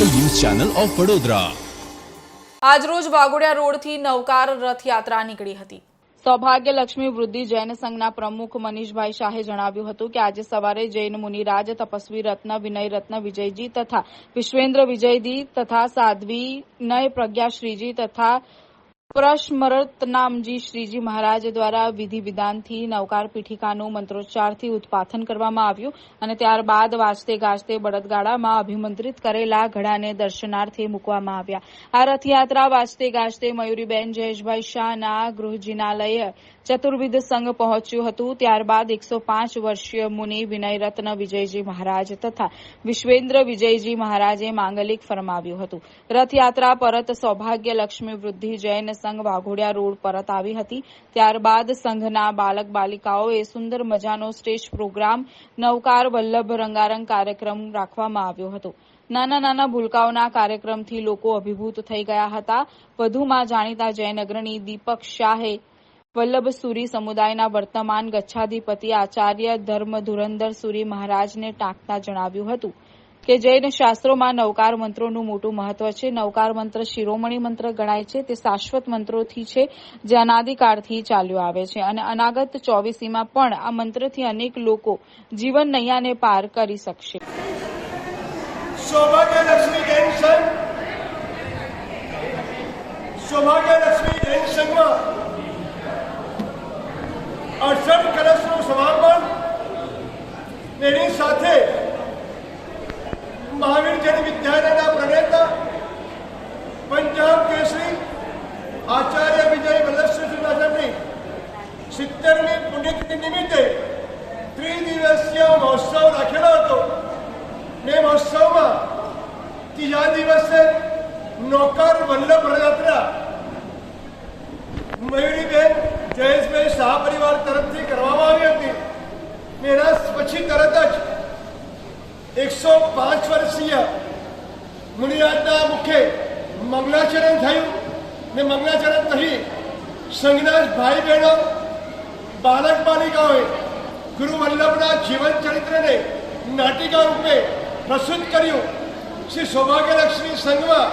Channel of Vadodara. આજરોજ વાઘોડિયા રોડથી નવકાર રથયાત્રા નીકળી હતી. સૌભાગ્ય લક્ષ્મી વૃદ્ધિ જૈન સંઘના પ્રમુખ મનીષભાઈ શાહે જણાવ્યું હતું કે આજે સવારે જૈન મુનિરાજ તપસ્વી રત્ન વિનય રત્ન વિજયજી તથા વિશ્વેન્દ્ર વિજયજી તથા સાધ્વી નય પ્રજ્ઞા શ્રીજી તથા પ્રશ્મરતનામજી શ્રીજી મહારાજ દ્વારા વિધિ વિધાનથી નવકાર પીઠિકાનું મંત્રોચ્ચારથી ઉત્પાથન કરવામાં આવ્યું અને ત્યારબાદ વાજતે ગાજતે બળદગાડામાં અભિમંત્રિત કરેલા ઘડાને દર્શનાર્થે મૂકવામાં આવ્યા. આ રથયાત્રા વાજતે ગાજતે મયુરીબેન જયેશભાઈ શાહના ગૃહજીનાલય ચતુર્વિધ સંઘ પહોંચ્યું હતું. ત્યારબાદ એકસો પાંચ વર્ષીય મુનિ વિનયરત્ન વિજયજી મહારાજ તથા વિશ્વેન્દ્ર વિજયજી મહારાજે માંગલિક ફરમાવ્યું હતું. રથયાત્રા પરત સૌભાગ્ય લક્ષ્મી વૃદ્ધિ જૈન સંઘ વાઘોડિયા રોડ પરત આવી હતી. ત્યારબાદ સંઘના બાલક બાલિકાઓએ સુંદર મજાનો સ્ટેજ પ્રોગ્રામ, નવકાર વલ્લભ રંગારંગ કાર્યક્રમ રાખવામાં આવ્યો હતો. નાના નાના ભૂલકાઓના કાર્યક્રમથી લોકો અભિભૂત થઈ ગયા હતા. વધુમાં જાણીતા જૈન અગ્રણી દીપક શાહે વલ્લભ સુરી સમુદાયના વર્તમાન ગચ્છાધિપતિ આચાર્ય ધર્મ ધુરંધર સુરી મહારાજને ટાંકતા જણાવ્યું હતું. કે જૈન શાસ્ત્રોમાં નવકાર મંત્રોનું મોટું મહત્વ છે. નવકાર મંત્ર શિરોમણી મંત્ર ગણાય છે. તે શાશ્વત મંત્રોથી છે, જે અનાદિકાળથી ચાલ્યો આવે છે. અને અનાગત ચોવીસીમાં પણ આ મંત્રથી અનેક લોકો જીવન નૈયાને પાર કરી શકશે. સૌભાગ્ય જૈન સંઘ. સૌભાગ્ય જૈન સંઘમાં અડસઠ કલશનું સમાપન. એની સાથે જન વિદ્યાલયના પ્રણેતા પંજાબ કેસરી આચાર્ય વિજય નાથનની સિત્તેરમી પુણ્યતિથિ નિમિત્તે ત્રિદિવસીય મહોત્સવ રાખેલો હતો. ને મહોત્સવમાં ત્રીજા દિવસે નોકર વલ્લભ રથયાત્રા મયુરીબેન જયેશભાઈ શાહ પરિવાર તરફથી કરવામાં આવી હતી. એના પછી તરત જ એકસો પાંચ વર્ષીય મુનિરાજના મુખે મંગલાચરણ થયું ને મંગલાચરણ નહીં સંઘના ભાઈ બહેનો બાલક બાલિકાઓએ ગુરુ વલ્લભના જીવન ચરિત્રને નાટિકા રૂપે પ્રસ્તુત કર્યું. શ્રી સૌભાગ્યલક્ષ્મી સંઘમાં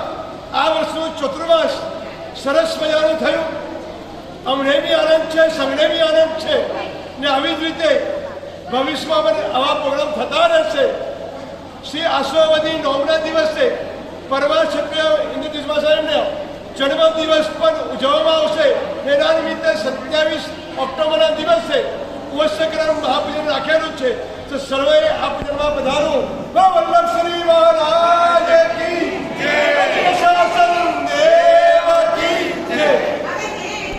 આ વર્ષનું ચતુર્માસ સરસ મજાનું થયું. અમને બી આનંદ છે, સંઘને બી આનંદ છે ને આવી જ રીતે ભવિષ્યમાં આવા પ્રોગ્રામ થતા રહેશે. શ્રી આશાવાદી નોમના દિવસે પરવા ક્ષત્રિય હિન્દુ તિસ્મા સાહેબને જન્મ દિવસ પણ ઉજવવામાં આવશે. એના નિમિત્તે સત્યાવીસ ઓક્ટોબરના દિવસે ઉપસ્યકરણ મહાપૂજન રાખેલું છે. તો સર્વે આ પૂજનમાં પધારો વલ્લભ શ્રી મહારાજ.